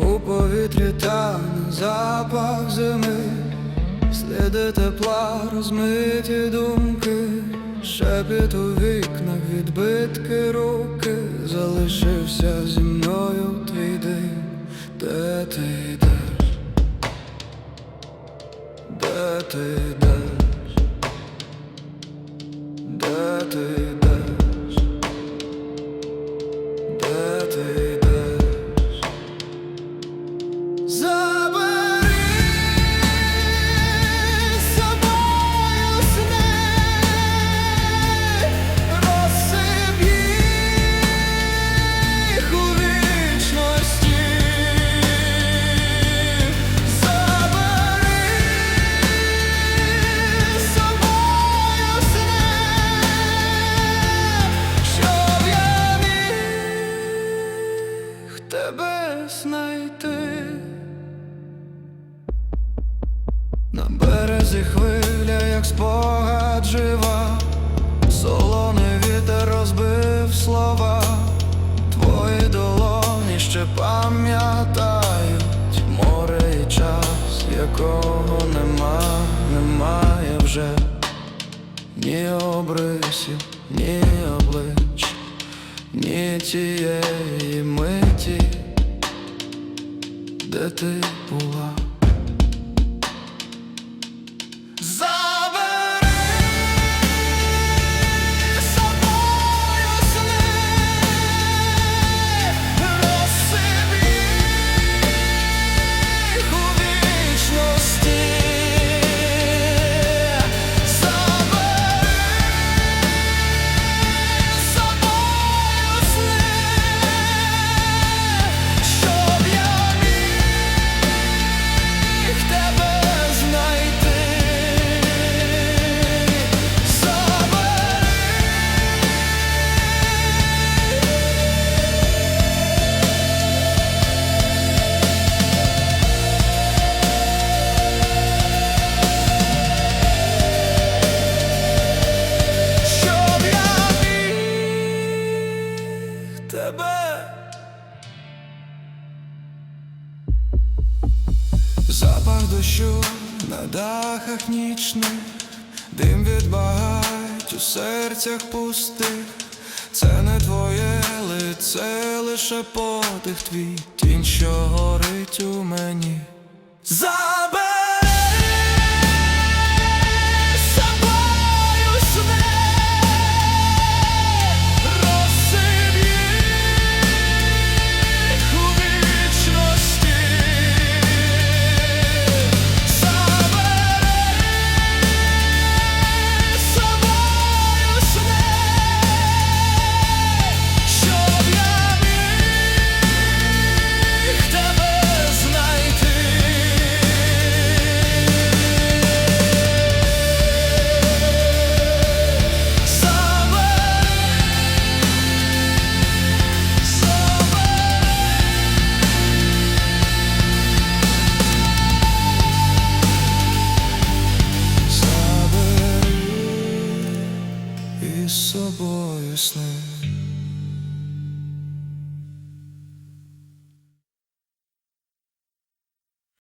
У повітрі тане запах зими, сліди тепла, розмиті думки, шепіт у вікнах, відбитки руки, залишився зі мною твій дим, де ти йдеш, де ти йдеш, де ти йдеш, знайти. На березі хвиля, як спогад жива, солоний вітер розбив слова, твої долоні ще пам'ятають море і час, якого нема, немає вже ні обрисів, ні облич, ні тієї миті, де ти була. Запах дощу на дахах нічних, дим від багать у серцях пустих. Це не твоє лице, лише подих твій, тінь, що горить у мені. joyously.